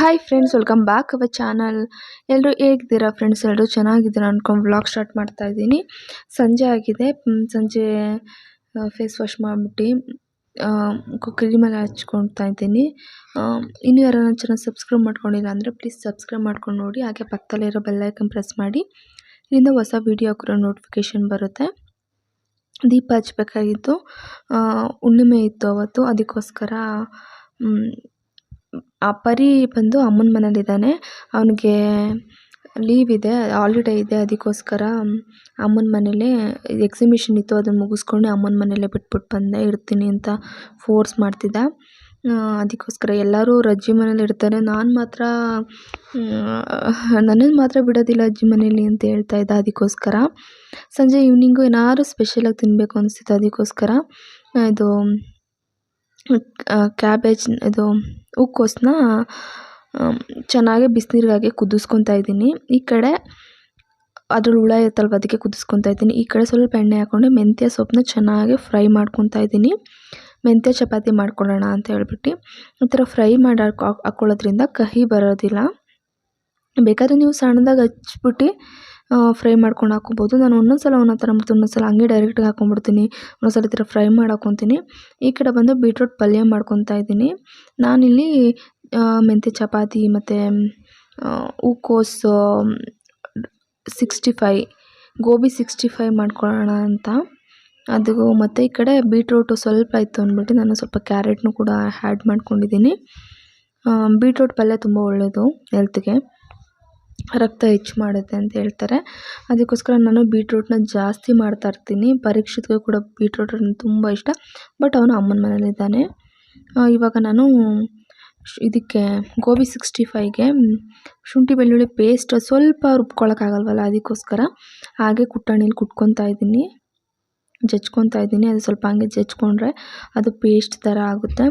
Hi friends welcome back our channel ಎಲ್ಲರೂ ಹೇಗಿದ್ದೀರಾ friends ಎಲ್ಲರೂ ಚೆನ್ನಾಗಿದ್ದೀರಾ ಅಂದ್ಕೊಂಡು ವ್ಲಾಗ್ ಸ್ಟಾರ್ಟ್ ಮಾಡ್ತಾ ಇದ್ದೀನಿ. ಸಂಜೆ ಆಗಿದೆ. ಸಂಜೆ ಫೇಸ್ ವಾಶ್ ಮಾಡಿಬಿಟ್ಟು ಕ್ರೀಮಲ್ಲಿ ಹಚ್ಕೊಳ್ತಾ ಇದ್ದೀನಿ. ಇನ್ನೂ ಯಾರು ನನ್ನ ಚಾನಲ್ ಸಬ್ಸ್ಕ್ರೈಬ್ ಮಾಡ್ಕೊಂಡಿಲ್ಲ ಅಂದರೆ ಪ್ಲೀಸ್ ಸಬ್ಸ್ಕ್ರೈಬ್ ಮಾಡ್ಕೊಂಡು ನೋಡಿ. ಹಾಗೆ ಪಕ್ಕದಲ್ಲಿರೋ ಬೆಲ್ಲೈಕನ್ ಪ್ರೆಸ್ ಮಾಡಿ. ಇದರಿಂದ ಹೊಸ ವೀಡಿಯೋ ಹಾಕಿರೋ ನೋಟಿಫಿಕೇಷನ್ ಬರುತ್ತೆ. ದೀಪ ಹಚ್ಬೇಕಾಗಿತ್ತು. ಆ, ಹುಣ್ಣಿಮೆ ಇತ್ತು ಅವತ್ತು. ಅದಕ್ಕೋಸ್ಕರ ಆ ಪರಿ ಬಂದು ಅಮ್ಮನ ಮನೇಲಿದ್ದಾನೆ ಅವನಿಗೆ ಲೀವ್ ಇದೆ ಹಾಲಿಡೇ ಇದೆ ಅದಕ್ಕೋಸ್ಕರ ಅಮ್ಮನ ಮನೇಲಿ ಎಕ್ಸಿಬಿಷನ್ ಇತ್ತು, ಅದನ್ನು ಮುಗಿಸ್ಕೊಂಡು ಅಮ್ಮನ ಮನೇಲೇ ಬಿಟ್ಬಿಟ್ಟು ಬಂದೆ ಇರ್ತೀನಿ ಅಂತ ಫೋರ್ಸ್ ಮಾಡ್ತಿದ್ದ. ಅದಕ್ಕೋಸ್ಕರ ಎಲ್ಲರೂ ಅಜ್ಜಿ ಮನೇಲಿ ಇರ್ತಾರೆ. ನಾನು ಮಾತ್ರ ನನ್ನನ್ನು ಮಾತ್ರ ಬಿಡೋದಿಲ್ಲ ಅಜ್ಜಿ ಮನೇಲಿ ಅಂತ ಹೇಳ್ತಾ ಇದ್ದ ಅದಕ್ಕೋಸ್ಕರ. ಸಂಜೆ ಈವ್ನಿಂಗು ಏನಾದ್ರು ಸ್ಪೆಷಲಾಗಿ ತಿನ್ನಬೇಕು ಅನಿಸ್ತಿತ್ತು ಅದಕ್ಕೋಸ್ಕರ. ಇದು ಕ್ಯಾಬೇಜ್ ಇದು ಹೂಕೋಸನ್ನ ಚೆನ್ನಾಗಿ ಬಿಸಿನೀರಿಗಾಗಿ ಕುದಿಸ್ಕೊತಾ ಇದ್ದೀನಿ. ಈ ಕಡೆ ಅದ್ರಲ್ಲಿ ಹುಳ ಇರುತ್ತಲ್ವ, ಅದಕ್ಕೆ ಕುದಿಸ್ಕೊತಾ ಇದ್ದೀನಿ. ಈ ಕಡೆ ಸ್ವಲ್ಪ ಎಣ್ಣೆ ಹಾಕ್ಕೊಂಡು ಮೆಂತ್ಯ ಸೊಪ್ಪನ್ನ ಚೆನ್ನಾಗಿ ಫ್ರೈ ಮಾಡ್ಕೊತಾ ಇದ್ದೀನಿ. ಮೆಂತ್ಯ ಚಪಾತಿ ಮಾಡ್ಕೊಳ್ಳೋಣ ಅಂತ ಹೇಳ್ಬಿಟ್ಟು. ಈ ಥರ ಫ್ರೈ ಮಾಡಿ ಹಾಕ್ಕೊಳ್ಳೋದ್ರಿಂದ ಕಹಿ ಬರೋದಿಲ್ಲ. ಬೇಕಾದರೆ ನೀವು ಸಣ್ಣದಾಗಿ ಹಚ್ಬಿಟ್ಟು ಫ್ರೈ ಮಾಡ್ಕೊಂಡು ಹಾಕ್ಕೊಬೋದು. ನಾನು ಒಂದೊಂದು ಸಲ ಒಂದೊಂದು ಥರ ಮಾಡ್ತೀನಿ ಒಂದೊಂದು ಸಲ ಹಂಗೆ ಡೈರೆಕ್ಟಾಗಿ ಹಾಕ್ಕೊಂಬಿಡ್ತೀನಿ ಒಂದೊಂದು ಸಲ ಈ ಥರ ಫ್ರೈ ಮಾಡಿ ಈ ಕಡೆ ಬಂದು ಬೀಟ್ರೂಟ್ ಪಲ್ಯ ಮಾಡ್ಕೊತಾ ಇದ್ದೀನಿ. ನಾನಿಲ್ಲಿ ಮೆಂತ್ಯ ಚಪಾತಿ ಮತ್ತು ಹೂಕೋಸು sixty five gobi sixty five ಮಾಡ್ಕೊಳ್ಳೋಣ ಅಂತ. ಅದು ಮತ್ತು ಈ ಕಡೆ ಬೀಟ್ರೋಟು ಸ್ವಲ್ಪ ಇತ್ತು ಅಂದ್ಬಿಟ್ಟು ನಾನು ಸ್ವಲ್ಪ ಕ್ಯಾರೆಟ್ನು ಕೂಡ ಆ್ಯಡ್ ಮಾಡ್ಕೊಂಡಿದ್ದೀನಿ. ಬೀಟ್ರೂಟ್ ಪಲ್ಯ ತುಂಬ ಒಳ್ಳೆಯದು ಹೆಲ್ತ್ಗೆ ರಕ್ತ ಹೆಚ್ಚು ಮಾಡುತ್ತೆ ಅಂತ ಹೇಳ್ತಾರೆ. ಅದಕ್ಕೋಸ್ಕರ ನಾನು ಬೀಟ್ರೂಟ್ನ ಜಾಸ್ತಿ ಮಾಡ್ತಾ ಇರ್ತೀನಿ. ಪರೀಕ್ಷಿತ್ಗೆ ಕೂಡ ಬೀಟ್ರೂಟ್ ನನಗೆ ತುಂಬ ಇಷ್ಟ. ಬಟ್ ಅವನು ಅಮ್ಮನ ಮನೇಲಿದ್ದಾನೆ. ಇವಾಗ ನಾನು ಇದಕ್ಕೆ ಗೋಬಿ ಸಿಕ್ಸ್ಟಿ ಫೈವ್ಗೆ ಶುಂಠಿ ಬೆಳ್ಳುಳ್ಳಿ ಪೇಸ್ಟ್ ಸ್ವಲ್ಪ ರುಬ್ಕೊಳ್ಳೋಕ್ಕಾಗಲ್ವಲ್ಲ ಅದಕ್ಕೋಸ್ಕರ. ಹಾಗೆ ಕುಟ್ಟಣಿಲಿ ಕುಟ್ಕೊತಾ ಇದ್ದೀನಿ. ಜಜ್ಕೊತಾ ಇದ್ದೀನಿ. ಅದು ಸ್ವಲ್ಪ ಹಂಗೆ ಜಜ್ಕೊಂಡ್ರೆ ಅದು ಪೇಸ್ಟ್ ಥರ ಆಗುತ್ತೆ.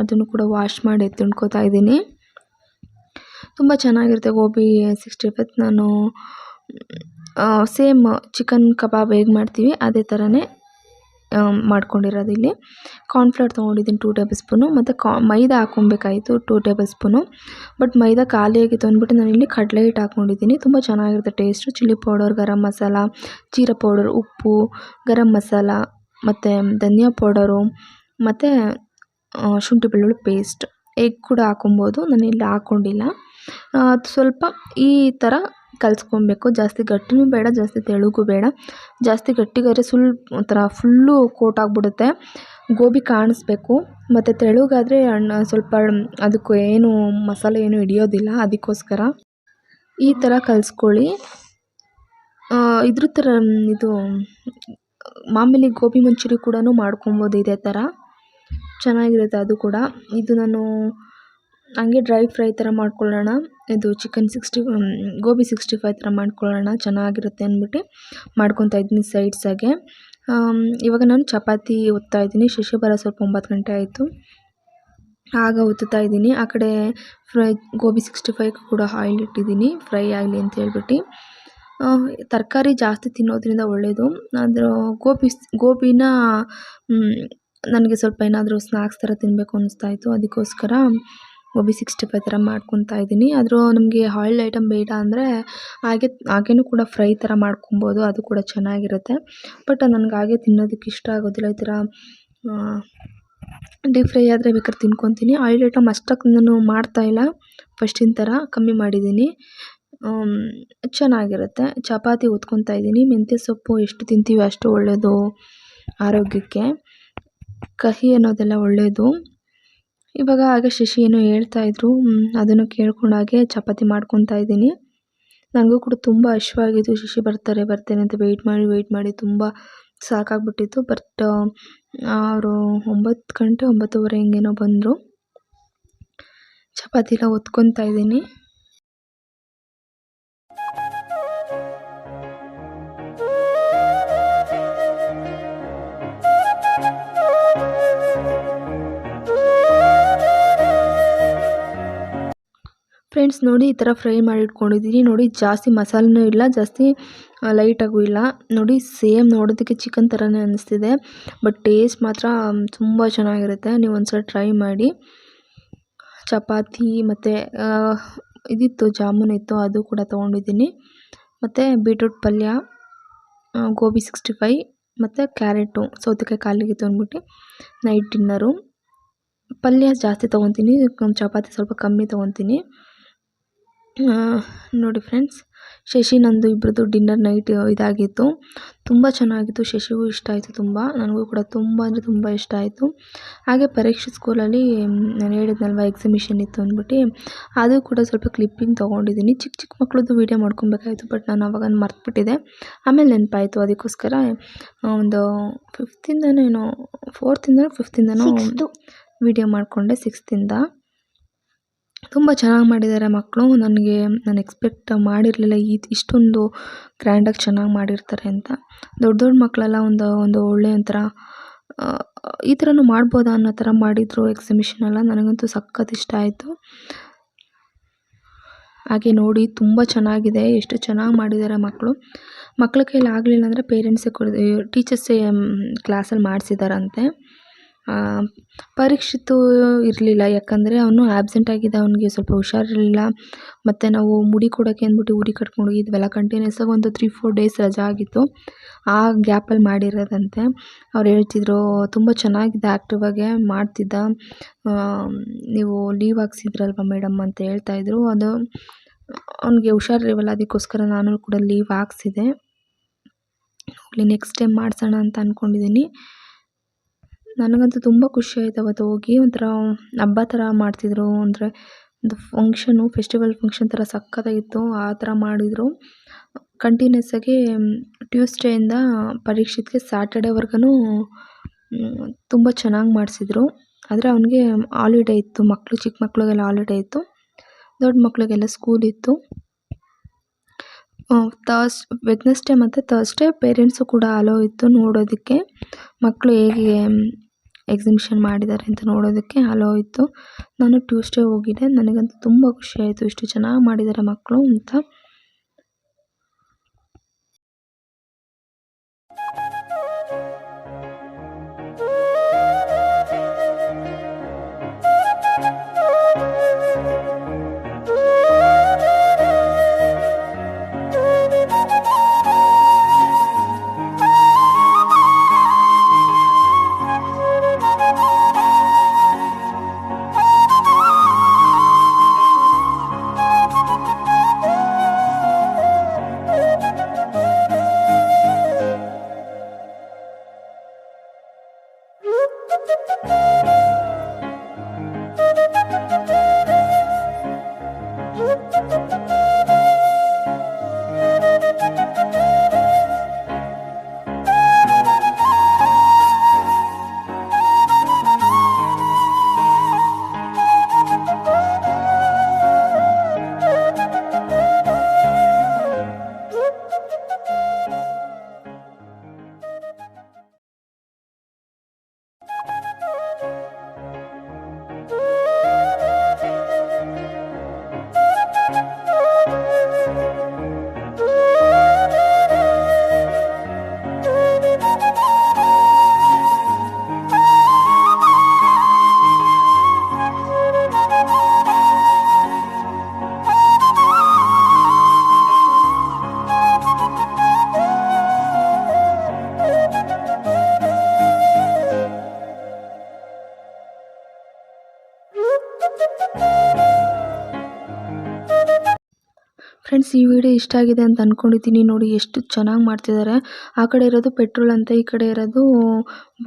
ಅದನ್ನು ಕೂಡ ವಾಶ್ ಮಾಡಿ ತುಂಡ್ಕೊತಾ ಇದ್ದೀನಿ. ತುಂಬ ಚೆನ್ನಾಗಿರುತ್ತೆ ಗೋಬಿ ಸಿಕ್ಸ್ಟಿ ಫೈವ್ ನಾನು ಸೇಮ್ ಚಿಕನ್ ಕಬಾಬ್ ಹೇಗೆ ಮಾಡ್ತೀವಿ, ಅದೇ ಥರನೇ ಮಾಡ್ಕೊಂಡಿರೋದು ಇಲ್ಲಿ. ಕಾರ್ನ್ಫ್ಲೋರ್ ತೊಗೊಂಡಿದ್ದೀನಿ ಟೂ ಟೇಬಲ್ ಸ್ಪೂನು ಮತ್ತು ಕಾ, ಮೈದಾ ಹಾಕ್ಕೊಬೇಕಾಯಿತು ಟೂ ಟೇಬಲ್ ಸ್ಪೂನು ಬಟ್ ಮೈದಾ ಖಾಲಿಯಾಗಿತ್ತು ಅಂದ್ಬಿಟ್ಟು ನಾನಿಲ್ಲಿ ಕಡಲೆ ಹಿಟ್ಟು ಹಾಕ್ಕೊಂಡಿದ್ದೀನಿ. ತುಂಬ ಚೆನ್ನಾಗಿರುತ್ತೆ taste chilli powder garam masala, jeera powder ಉಪ್ಪು, ಗರಂ ಮಸಾಲ, ಮತ್ತು ಧನಿಯಾ ಪೌಡರು ಮತ್ತು ಶುಂಠಿ ಬೆಳ್ಳುಳ್ಳಿ ಪೇಸ್ಟ್ ಎಗ್ ಕೂಡ ಹಾಕೊಬೋದು ನಾನು ಇಲ್ಲಿ ಹಾಕ್ಕೊಂಡಿಲ್ಲ. ಅದು ಸ್ವಲ್ಪ ಈ ಥರ ಕಲಿಸ್ಕೊಬೇಕು. ಜಾಸ್ತಿ ಗಟ್ಟಿನೂ ಬೇಡ, ಜಾಸ್ತಿ ತೆಳುಗೂ ಬೇಡ. ಜಾಸ್ತಿ ಗಟ್ಟಿಗಾದ್ರೆ ಸುಲ್ ಒಂಥರ ಫುಲ್ಲು ಕೋಟ್ ಆಗಿಬಿಡುತ್ತೆ. ಗೋಬಿ ಕಾಣಿಸ್ಬೇಕು. ಮತ್ತು ತೆಳುಗಾದರೆ ಅಣ್ಣ ಸ್ವಲ್ಪ ಅದಕ್ಕೂ ಏನು ಮಸಾಲೆ ಏನು ಹಿಡಿಯೋದಿಲ್ಲ, ಅದಕ್ಕೋಸ್ಕರ. ಈ ಥರ ಕಲಿಸ್ಕೊಳ್ಳಿ. ಇದ್ರ ಥರ ಇದು ಮಾಮೂಲಿ ಗೋಬಿ ಮಂಚೂರಿ ಕೂಡ ಮಾಡ್ಕೊಬೋದು ಇದೇ ಥರ. ಚೆನ್ನಾಗಿರುತ್ತೆ ಅದು ಕೂಡ. ಇದು ನಾನು ಹಂಗೆ ಡ್ರೈ ಫ್ರೈ ಥರ ಮಾಡ್ಕೊಳ್ಳೋಣ. ಇದು chicken sixty gobi sixty five ಥರ ಮಾಡ್ಕೊಳ್ಳೋಣ. ಚೆನ್ನಾಗಿರುತ್ತೆ ಅಂದ್ಬಿಟ್ಟು ಮಾಡ್ಕೊತಾ ಇದ್ದೀನಿ ಸೈಡ್ಸಾಗೆ ಇವಾಗ ನಾನು ಚಪಾತಿ ಒತ್ತಾ ಇದ್ದೀನಿ. ಶಶಿ ಬರೋ ಸ್ವಲ್ಪ ಒಂಬತ್ತು ಗಂಟೆ ಆಯಿತು. ಆಗ ಒತ್ತುತ್ತಾ ಇದ್ದೀನಿ. ಆ ಕಡೆ ಫ್ರೈ, ಗೋಬಿ ಸಿಕ್ಸ್ಟಿ ಫೈವ್ ಕೂಡ ಆಯಿಲ್ ಇಟ್ಟಿದ್ದೀನಿ. ಫ್ರೈ ಆಗಲಿ ಅಂತ ಹೇಳ್ಬಿಟ್ಟು. ತರಕಾರಿ ಜಾಸ್ತಿ ತಿನ್ನೋದ್ರಿಂದ ಒಳ್ಳೆಯದು ಆದರೂ ಗೋಬಿ ಗೋಬಿನ ನನಗೆ ಸ್ವಲ್ಪ ಏನಾದರೂ ಸ್ನ್ಯಾಕ್ಸ್ ಥರ ತಿನ್ನಬೇಕು ಅನ್ನಿಸ್ತಾ ಇತ್ತು. ಅದಕ್ಕೋಸ್ಕರ ಗೋಬಿ ಸಿಕ್ಸ್ಟಿ ಫೈವ್ ಥರ ಮಾಡ್ಕೊತಾ ಇದ್ದೀನಿ. ಆದರೂ ನಮಗೆ ಆಯಿಲ್ ಐಟಮ್ ಬೇಡ ಅಂದರೆ ಹಾಗೆ, ಹಾಗೇನೂ ಕೂಡ ಫ್ರೈ ಥರ ಮಾಡ್ಕೊಬೋದು. ಅದು ಕೂಡ ಚೆನ್ನಾಗಿರುತ್ತೆ. ಬಟ್ ನನಗೆ ಹಾಗೆ ತಿನ್ನೋದಕ್ಕೆ ಇಷ್ಟ ಆಗೋದಿಲ್ಲ. ಈ ಥರ ಡೀಪ್ ಫ್ರೈ ಆದರೆ ಬೇಕಾದ್ರೆ ತಿನ್ಕೊತೀನಿ. ಆಯಿಲ್ ಐಟಮ್ ಅಷ್ಟಕ್ಕೆ ನಾನು ಮಾಡ್ತಾಯಿಲ್ಲ ಫಸ್ಟಿನ ಥರ ಕಮ್ಮಿ ಮಾಡಿದ್ದೀನಿ. ಚೆನ್ನಾಗಿರುತ್ತೆ. ಚಪಾತಿ ಒತ್ಕೊತಾ ಇದ್ದೀನಿ. ಮೆಂತ್ಯ ಸೊಪ್ಪು ಎಷ್ಟು ತಿಂತೀವಿ ಅಷ್ಟು ಒಳ್ಳೆಯದು ಆರೋಗ್ಯಕ್ಕೆ. ಕಹಿ ಅನ್ನೋದೆಲ್ಲ ಒಳ್ಳೆಯದು ಇವಾಗ ಹಾಗೆ ಶಶಿ ಏನೋ ಹೇಳ್ತಾ ಇದ್ರು ಅದನ್ನು ಕೇಳ್ಕೊಂಡು ಹಾಗೆ ಚಪಾತಿ ಮಾಡ್ಕೊತಾ ಇದ್ದೀನಿ. ನನಗೂ ಕೂಡ ತುಂಬ ಹಶ್ವಾಗಿತ್ತು ಶಶಿ ಬರ್ತಾರೆ, ಬರ್ತೇನೆ ಅಂತ ವೆಯ್ಟ್ ಮಾಡಿ ವೆಯ್ಟ್ ಮಾಡಿ ತುಂಬ ಸಾಕಾಗ್ಬಿಟ್ಟಿತ್ತು. ಬಟ್ ಅವರು ಒಂಬತ್ತು ಗಂಟೆ ಒಂಬತ್ತುವರೆ ಹಿಂಗೇನೋ ಬಂದರು. ಚಪಾತಿ ಎಲ್ಲ ಒತ್ಕೊತಾ ಇದ್ದೀನಿ. ಫ್ರೆಂಡ್ಸ್ ನೋಡಿ ಈ ಥರ ಫ್ರೈ ಮಾಡಿ ಇಟ್ಕೊಂಡಿದ್ದೀನಿ ನೋಡಿ ಜಾಸ್ತಿ ಮಸಾಲೆನೂ ಇಲ್ಲ, ಜಾಸ್ತಿ ಲೈಟಾಗೂ ಇಲ್ಲ. ನೋಡಿ ಸೇಮ್ ನೋಡೋದಕ್ಕೆ ಚಿಕನ್ ಥರನೇ ಅನ್ನಿಸ್ತಿದೆ ಬಟ್ ಟೇಸ್ಟ್ ಮಾತ್ರ ತುಂಬ ಚೆನ್ನಾಗಿರುತ್ತೆ. ನೀವು ಒಂದ್ಸಲ ಟ್ರೈ ಮಾಡಿ. ಚಪಾತಿ ಮತ್ತು ಇದಿತ್ತು ಜಾಮೂನ್ ಇತ್ತು ಅದು ಕೂಡ ತೊಗೊಂಡಿದ್ದೀನಿ. ಮತ್ತು ಬೀಟ್ರೂಟ್ ಪಲ್ಯ ಗೋಬಿ ಸಿಕ್ಸ್ಟಿ ಫೈ ಮತ್ತು ಕ್ಯಾರೆಟು ಸೌತೆಕಾಯಿ ಕಾಲಿಗೆ ಅಂದ್ಬಿಟ್ಟು ನೈಟ್ ಡಿನ್ನರು ಪಲ್ಯ ಜಾಸ್ತಿ ತೊಗೊತೀನಿ ಚಪಾತಿ ಸ್ವಲ್ಪ ಕಮ್ಮಿ ತೊಗೊತೀನಿ. ನೋಡಿ ಫ್ರೆಂಡ್ಸ್ ಶಶಿ ನಂದು ಇಬ್ಬರದ್ದು ಡಿನ್ನರ್ ನೈಟ್ ಇದಾಗಿತ್ತು. ತುಂಬ ಚೆನ್ನಾಗಿತ್ತು ಶಶಿಗೂ ಇಷ್ಟ ಆಯಿತು ತುಂಬ ನನಗೂ ಕೂಡ ತುಂಬ ಅಂದರೆ ತುಂಬ ಇಷ್ಟ ಆಯಿತು. ಹಾಗೆ ಪರೀಕ್ಷೆ ಸ್ಕೂಲಲ್ಲಿ ನಾನು ಹೇಳಿದ್ನಲ್ವ ಎಕ್ಸಿಬಿಷನ್ ಇತ್ತು ಅಂದ್ಬಿಟ್ಟು ಅದು ಕೂಡ ಸ್ವಲ್ಪ ಕ್ಲಿಪ್ಪಿಂಗ್ ತೊಗೊಂಡಿದ್ದೀನಿ. ಚಿಕ್ಕ ಚಿಕ್ಕ ಮಕ್ಳದ್ದು ವೀಡಿಯೋ ಮಾಡ್ಕೊಬೇಕಾಯಿತು ಬಟ್ ನಾನು ಅವಾಗ ಮರ್ತುಬಿಟ್ಟಿದೆ ಆಮೇಲೆ ನೆನಪಾಯಿತು ಅದಕ್ಕೋಸ್ಕರ ಒಂದು ಫಿಫ್ತಿಂದನೋ ಏನೋ ಫೋರ್ತಿಂದಲೂ ಫಿಫ್ತಿಂದನೂ ಒಂದು ವೀಡಿಯೋ ಮಾಡಿಕೊಂಡೆ ಸಿಕ್ಸ್ತಿಂದ ತುಂಬ ಚೆನ್ನಾಗಿ ಮಾಡಿದ್ದಾರೆ ಮಕ್ಕಳು ನನಗೆ, ನಾನು ಎಕ್ಸ್ಪೆಕ್ಟ್ ಮಾಡಿರಲಿಲ್ಲ ಈ, ಇಷ್ಟೊಂದು ಗ್ರ್ಯಾಂಡಾಗಿ ಚೆನ್ನಾಗಿ ಮಾಡಿರ್ತಾರೆ ಅಂತ. ದೊಡ್ಡ ದೊಡ್ಡ ಮಕ್ಕಳೆಲ್ಲ ಒಂದು ಒಂದು ಒಳ್ಳೆ ಒಂಥರ ಈ ಥರನೂ ಮಾಡ್ಬೋದಾ ಅನ್ನೋ ಥರ ಮಾಡಿದರು ಎಕ್ಸಿಬಿಷನ್ ಎಲ್ಲ. ನನಗಂತೂ ಸಖತ್ ಇಷ್ಟ ಆಯಿತು. ಹಾಗೆ ನೋಡಿ, ತುಂಬ ಚೆನ್ನಾಗಿದೆ. ಎಷ್ಟು ಚೆನ್ನಾಗಿ ಮಾಡಿದ್ದಾರೆ ಮಕ್ಕಳು ಮಕ್ಕಳ ಕೈಲಿ ಆಗಲಿಲ್ಲ ಅಂದರೆ ಪೇರೆಂಟ್ಸೇ ಕೊಡೋದು ಟೀಚರ್ಸೇ ಕ್ಲಾಸಲ್ಲಿ ಮಾಡಿಸಿದಾರಂತೆ. ಪರೀಕ್ಷಿತ್ತು ಇರಲಿಲ್ಲ. ಯಾಕಂದರೆ ಅವನು ಆ್ಯಬ್ಸೆಂಟ್ ಆಗಿದ್ದ, ಅವನಿಗೆ ಸ್ವಲ್ಪ ಹುಷಾರಿರಲಿಲ್ಲ. ಮತ್ತು ನಾವು ಮುಡಿ ಕೊಡೋಕ್ಕೆ ಅಂದ್ಬಿಟ್ಟು ಊರಿಗೆ ಕರ್ಕೊಂಡು ಹೋಗಿದ್ವಲ್ಲ ಕಂಟಿನ್ಯೂಸ್ ಆಗಿ ಒಂದು ತ್ರೀ ಫೋರ್ ಡೇಸ್ ರಜಾ ಆಗಿತ್ತು. ಆ ಗ್ಯಾಪಲ್ಲಿ ಮಾಡಿರೋದಂತೆ. ಅವ್ರು ಹೇಳ್ತಿದ್ರು, ತುಂಬ ಚೆನ್ನಾಗಿದೆ ಆ್ಯಕ್ಟಿವ್ ಆಗಿ ಮಾಡ್ತಿದ್ದ. ನೀವು ಲೀವ್ ಹಾಕ್ಸಿದ್ರಲ್ವ ಮೇಡಮ್ ಅಂತ ಹೇಳ್ತಾಯಿದ್ರು ಅದು ಅವನಿಗೆ ಹುಷಾರಿರಲಿಲ್ಲ, ಅದಕ್ಕೋಸ್ಕರ ನಾನು ಕೂಡ ಲೀವ್ ಹಾಕ್ಸಿದೆ. ಹೋಗಲಿ ನೆಕ್ಸ್ಟ್ ಟೈಮ್ ಮಾಡಿಸೋಣ ಅಂತ ಅಂದ್ಕೊಂಡಿದ್ದೀನಿ ನನಗಂತೂ ತುಂಬ ಖುಷಿ ಆಯ್ತು ಅವತ್ತು ಹೋಗಿ ಒಂಥರ ಹಬ್ಬ ಥರ ಮಾಡ್ತಿದ್ರು. ಅಂದರೆ ಒಂದು ಫಂಕ್ಷನು ಫೆಸ್ಟಿವಲ್ ಫಂಕ್ಷನ್ ಥರ ಸಖತ್ತಾಗಿತ್ತು ಆ ಥರ ಮಾಡಿದರು. ಕಂಟಿನ್ಯೂಸ್ ಆಗಿ ಟ್ಯೂಸ್ಡೇಯಿಂದ ಪರೀಕ್ಷೆಗೆ ಸ್ಯಾಟರ್ಡೇವರೆಗೂ ತುಂಬ ಚೆನ್ನಾಗಿ ಮಾಡಿಸಿದ್ರು. ಆದರೆ ಅವನಿಗೆ ಹಾಲಿಡೇ ಇತ್ತು. ಮಕ್ಕಳು ಚಿಕ್ಕ ಮಕ್ಕಳಿಗೆಲ್ಲ ಹಾಲಿಡೇ ಇತ್ತು. ದೊಡ್ಡ ಮಕ್ಕಳಿಗೆಲ್ಲ ಸ್ಕೂಲ್ ಇತ್ತು. ತರ್ಸ್ ವೆಡ್ನಸ್ಡೇ ಮತ್ತು ತರ್ಸ್ಡೇ ಪೇರೆಂಟ್ಸು ಕೂಡ ಅಲೋ ಇತ್ತು ನೋಡೋದಕ್ಕೆ. ಮಕ್ಕಳು ಹೇಗೆ ಎಕ್ಸಿಬಿಷನ್ ಮಾಡಿದ್ದಾರೆ ಅಂತ ನೋಡೋದಕ್ಕೆ ಅಲೋ ಇತ್ತು ನಾನು ಟ್ಯೂಸ್ಡೇ ಹೋಗಿದ್ದೆ. ನನಗಂತೂ ತುಂಬ ಖುಷಿ ಆಯಿತು. ಇಷ್ಟು ಚೆನ್ನಾಗಿ ಮಾಡಿದ್ದಾರೆ ಮಕ್ಕಳು ಅಂತ. ಈ ವಿಡಿಯೋ ಇಷ್ಟ ಆಗಿದೆ ಅಂತ ಅಂದ್ಕೊಂಡಿದ್ದೀನಿ ನೋಡಿ ಎಷ್ಟು ಚೆನ್ನಾಗಿ ಮಾಡ್ತಿದ್ದಾರೆ. ಆ ಕಡೆ ಇರೋದು ಪೆಟ್ರೋಲ್ ಅಂತ, ಈ ಕಡೆ ಇರೋದು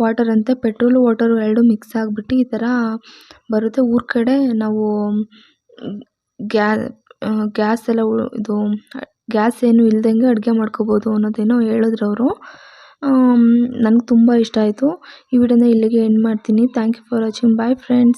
ವಾಟರ್ ಅಂತ. ಪೆಟ್ರೋಲ್, ವಾಟರು ಎರಡು ಮಿಕ್ಸ್ ಆಗಿಬಿಟ್ಟು ಈ ಥರ ಬರುತ್ತೆ. ಊರ ಕಡೆ ನಾವು ಗ್ಯಾ ಗ್ಯಾಸ್ ಎಲ್ಲ ಇದು ಗ್ಯಾಸ್ ಏನು ಇಲ್ದಂಗೆ ಅಡುಗೆ ಮಾಡ್ಕೋಬೋದು ಅನ್ನೋದೇನೋ ಹೇಳಿದ್ರು ಅವರು. ನನಗೆ ತುಂಬ ಇಷ್ಟ ಆಯಿತು. ಈ ವಿಡಿಯೋನ ಇಲ್ಲಿಗೆ ಎಂಡ್ ಮಾಡ್ತೀನಿ. Thank you for watching bye friends